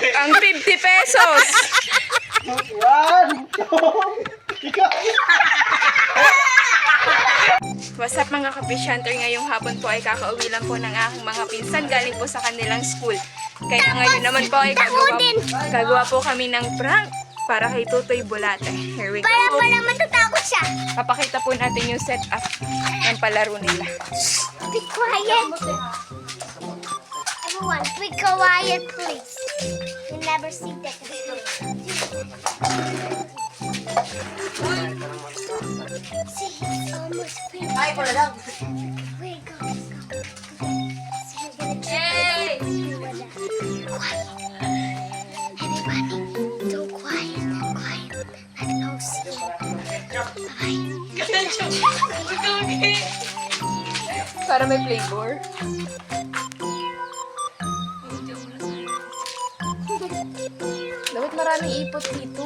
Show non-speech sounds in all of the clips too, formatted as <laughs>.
Ang 50 pesos. One. What's up mga kapisyenter? Ngayong hapon po ay kakauwi lang po ng aking mga pinsan galing po sa kanilang school. Kaya ngayon naman po ay gagawa, gagawa po kami ng prank para kay Tutoy Bulate. Here we go. Para pala matatakot siya. Papakita po natin yung setup ng palaro nila. Be quiet. Everyone, be quiet, please. Never see that. See, it's almost finished. Ay, pala lang. Wait, go, go. See, we're gonna try to Quiet. Everybody, so quiet, quiet. Let no see. Bye-bye. Para may flavor. Maraming ipot dito.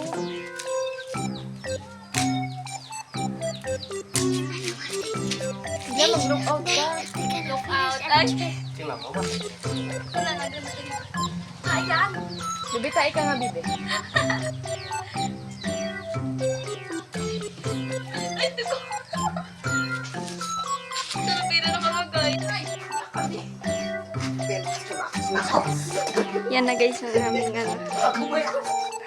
Hindi, mag-look out ka. Look out. Ay, Tingnan mo ba? Bibi, tayo ka nga, Bibi. Yan na guys, ang aming ano.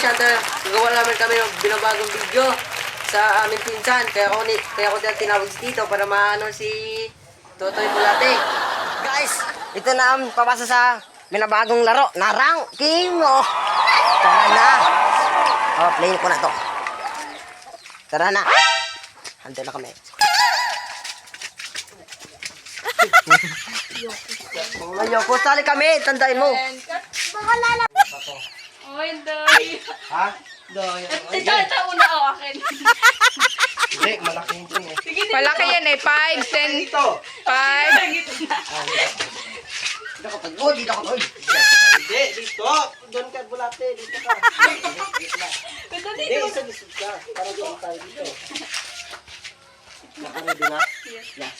Sa kapisyata, gagawa namin kami ng binabagong video sa aming pinsan. Kaya ako, ni, kaya ako din tinawag si Tito para maano si Totoy Bulate. Guys, ito na ang papasa sa binabagong laro na ranking. Oh. Tara na. Oh, play ko na to. Tara na. Handa na kami. <laughs> Ayoko, sali kami. Tandain mo. Baka lala. Oy, doy. Ha? Doy. Ito, ito, una ako akin. Hindi, malaki yung ito eh. Malaki yan eh. 5, 10, Ito. 5. Dito ako pag dito ako tol. Hindi, dito. Doon ka, bulate. Dito ka. Hindi, isa dito ka. Para doon tayo dito. Nakaready na? Yes.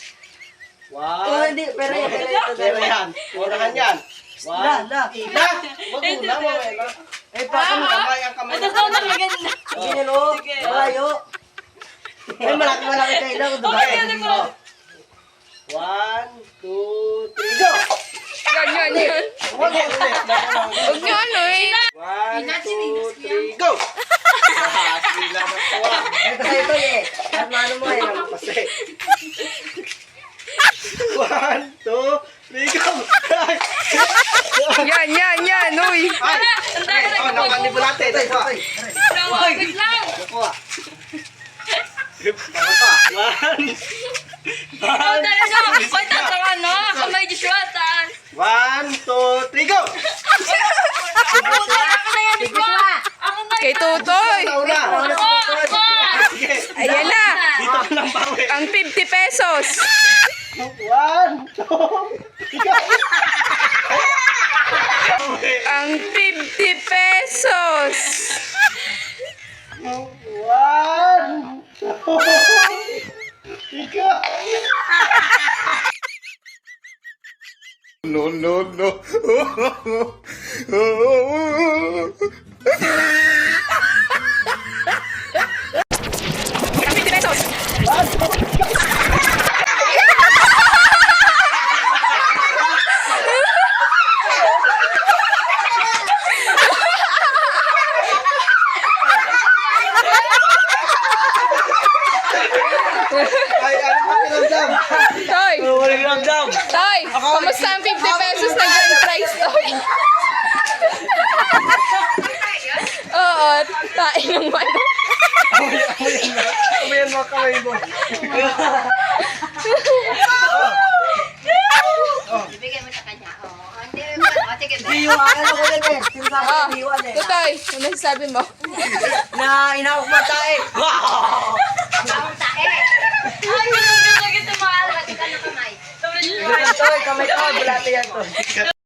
Oh, One. hindi, pero yan, pero yan. Pero yan. Unahan yan. One. La, la. Ina. Wag mo na, mamaya. Eh, pa ka Kamay ang kamay. Ito na maganda. Sige, no? Malayo. Ay, malaki, malaki kayo lang. Okay. Oh. One, two, three, go! Yan, yan, yan. Wag mo ulit. Huwag nyo ano eh. One, two, three, go! Ah, sila na ah. Ito sa'yo to eh. At mano mo eh. Kasi. One, two, three, go! Yan, yan, yan. Uy. Ay! Ay! Oh, Ito, Ito, ito, ito. Wait lang. Pa. One. One. Wait lang, tara no. Kamay Joshua, taas. One, two, three, go! Kay Tutoy. Una. Sige. Ayan na. Dito ka lang bawi. Ang 50 pesos. One, two, three, go! Ang 50 pesos. One, two, three, go! No, no, no. <laughs> Ang 50 pesos. Ay, ano ba pinamdam? Toy. Wala pinamdam. Toy. Kamusta ang 50 pesos na grand prize, Toy? Oo, tain ng manok. Kumayan mo kamay mo. Bigay mo sa kanya. Oh, hindi mo. Oh, sige. Hindi yung akin ako din eh. Sinasabi Ah, ko iwan eh. Tutoy. Toy, ano masasabi mo? Na inawak mo tae. Ay, hindi ko na gito mahal. Kasi ka na kamay. Ito, kamay ko, bulate yan to.